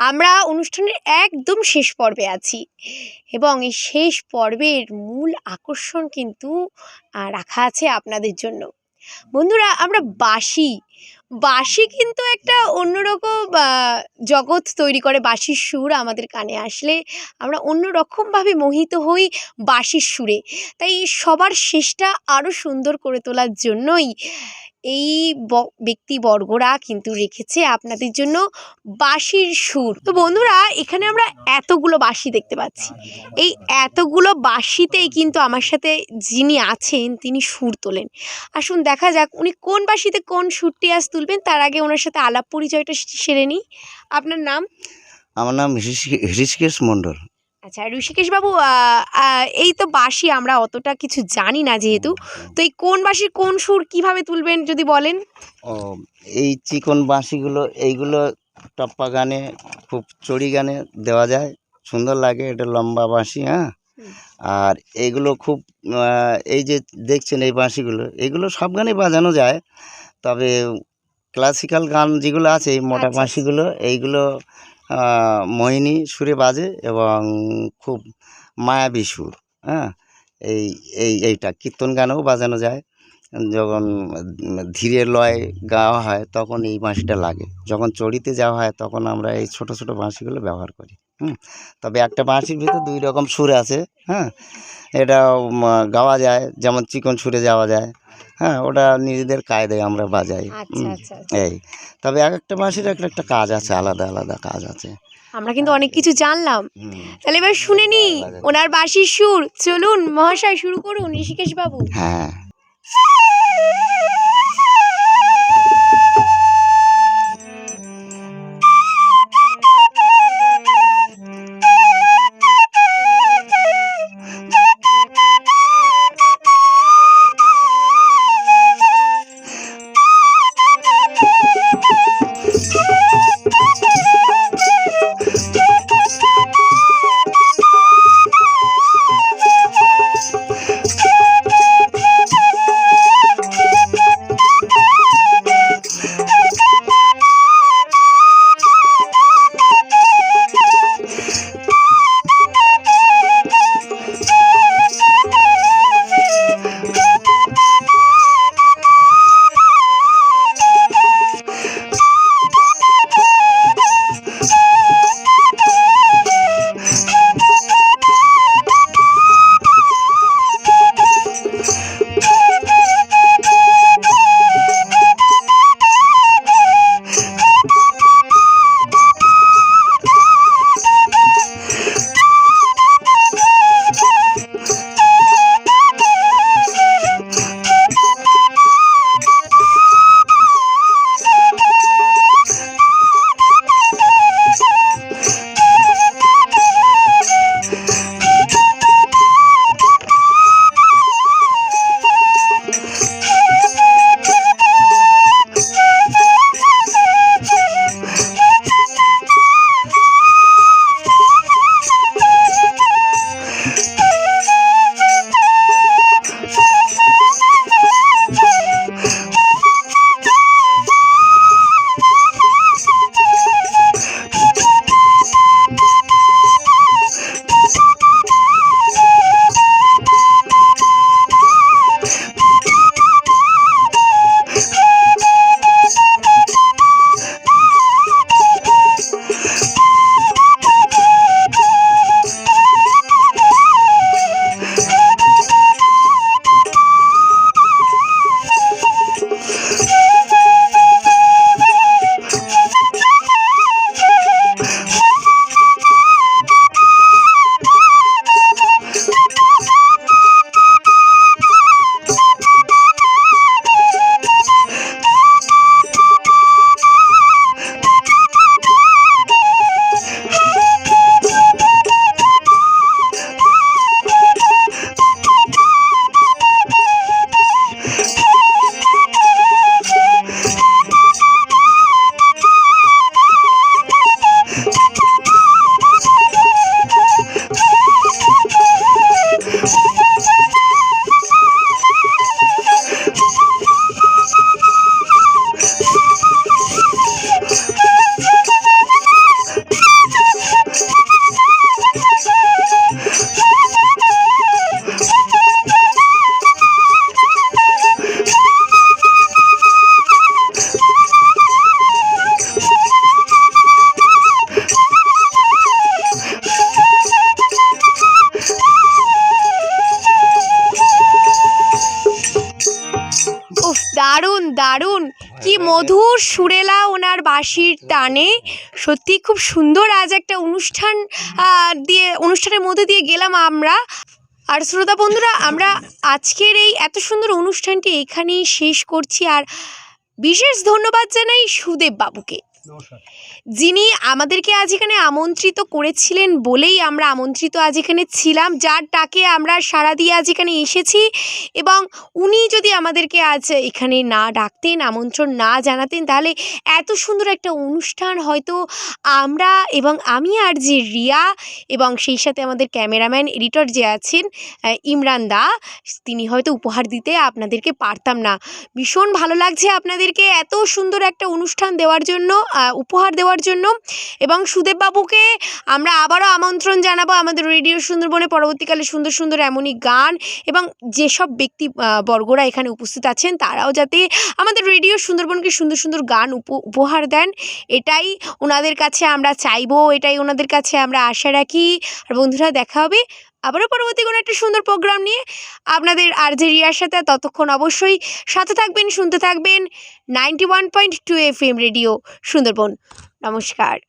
আমরা অনুষ্ঠানের একদম শেষ পর্বে আছি। এবং এই শেষ পর্বের মূল আকর্ষণ কিন্তু রাখা আছে আপনাদের জন্য। বন্ধুরা, আমরা বাঁশি। বাঁশি কিন্তু একটা অন্যরকম জগৎ তৈরি করে, বাঁশির সুর আমাদের কানে আসলে আমরা অন্যরকমভাবে মোহিত হই বাঁশির সুরে। তাই সবার শেষটা আরও সুন্দর করে তোলার জন্যই এই ব্যক্তিবর্গরা কিন্তু রেখেছে আপনাদের জন্য বাঁশির সুর। তো বন্ধুরা, এখানে আমরা এতগুলো বাঁশি দেখতে পাচ্ছি। এই এতগুলো বাঁশিতেই কিন্তু আমার সাথে যিনি আছেন, তিনি সুর তোলেন। আসুন দেখা যাক উনি কোন বাঁশিতে কোন সুরটি আজ তুলবেন। তার আগে ওনার সাথে আলাপ পরিচয়টা সেরে নিই। আপনার নাম? আমার নাম হৃষিকেশ মণ্ডল। আচ্ছা ঋষিকেশ বাবু এই তো বাঁশি আমরা অতটা কিছু জানি না যেহেতু। তো এই কোন বাঁশির কোন সুর কীভাবে তুলবেন যদি বলেন? ও এই চিকন বাঁশিগুলো এইগুলো টপ্পা গানে খুব চড়ি গানে দেওয়া যায়। সুন্দর লাগে এটা লম্বা বাঁশি হ্যাঁ? আর এইগুলো খুব এই যে দেখছেন এই বাঁশিগুলো এগুলো সব গানে বাজানো যায়। তবে ক্লাসিক্যাল গান যেগুলো আছে এই মোটা আচ্ছা। বাঁশিগুলো এইগুলো মোহিনী সুরে বাজে এবং খুব মায়াবী সুর হ্যাঁ? এই এই, এইটা কীর্তন গানেও বাজানো যায়। যখন ধীরে লয় গাওয়া হয় তখন এই বাঁশিটা লাগে। যখন চড়িতে যাওয়া হয় তখন আমরা এই ছোটো ছোটো বাঁশিগুলো ব্যবহার করি। হুম তবে একটা বাঁশির ভিতর দুই রকম সুর আছে হ্যাঁ। এটা গাওয়া যায় যেমন চিকন সুরে যাওয়া যায় হ্যাঁ ওটা নিজেদের কায়দায় আমরা বাজাই আচ্ছা হুম, আচ্ছা এই। তবে এক একটা বাঁশির একটা একটা কাজ আছে আলাদা আলাদা কাজ আছে। আমরা কিন্তু অনেক কিছু জানলাম। তাহলে এবার শুনে নি ওনার বাঁশির সুর। চলুন মহাশয় শুরু করুন ঋষিকেশ বাবু হ্যাঁ। সুরেলা ওনার বাঁশির টানে। সত্যি খুব সুন্দর আজ একটা অনুষ্ঠান দিয়ে অনুষ্ঠানের মধ্যে দিয়ে গেলাম আমরা। আর শ্রোতা বন্ধুরা আমরা আজকের এই এত সুন্দর অনুষ্ঠানটি এখানেই শেষ করছি। আর বিশেষ ধন্যবাদ জানাই সুদেব বাবুকে। যিনি আমাদেরকে আজ এখানে আমন্ত্রিত করেছিলেন বলেই আমরা আমন্ত্রিত আজ এখানে ছিলাম, যার ডাকে আমরা সাড়া দিয়ে আজ এখানে এসেছি এবং উনি যদি আমাদেরকে আজ এখানে না ডাকতেন, আমন্ত্রণ না জানাতেন, তাহলে এত সুন্দর একটা অনুষ্ঠান হয়তো আমরা এবং আমি আর যে রিয়া এবং সেই সাথে আমাদের ক্যামেরাম্যান এডিটর যে আছেন ইমরান দা, তিনি হয়তো উপহার দিতে আপনাদেরকে পারতাম না। ভীষণ ভালো লাগছে আপনাদেরকে এত সুন্দর একটা অনুষ্ঠান দেওয়ার জন্য। উপহার দেওয়ার জন্য। এবং সুদেববাবুকে আমরা আবারও আমন্ত্রণ জানাব আমাদের রেডিও সুন্দরবনে। পরবর্তীকালে সুন্দর সুন্দর এমনই গান এবং যেসব ব্যক্তি বর্গরা এখানে উপস্থিত আছেন, তারাও যাতে আমাদের রেডিও সুন্দরবনকে সুন্দর সুন্দর গান উপ- উপহার দেন। এটাই ওনাদের কাছে আমরা চাইব, এটাই ওনাদের কাছে আমরা আশা রাখি। আর বন্ধুরা, দেখা হবে আবারও পরবর্তী কোনো একটা সুন্দর প্রোগ্রাম নিয়ে আপনাদের আর যে রিয়ার সাথে, ততক্ষণ অবশ্যই সাথে থাকবেন, শুনতে থাকবেন ninety one point two F M radio Sundarban. নমস্কার।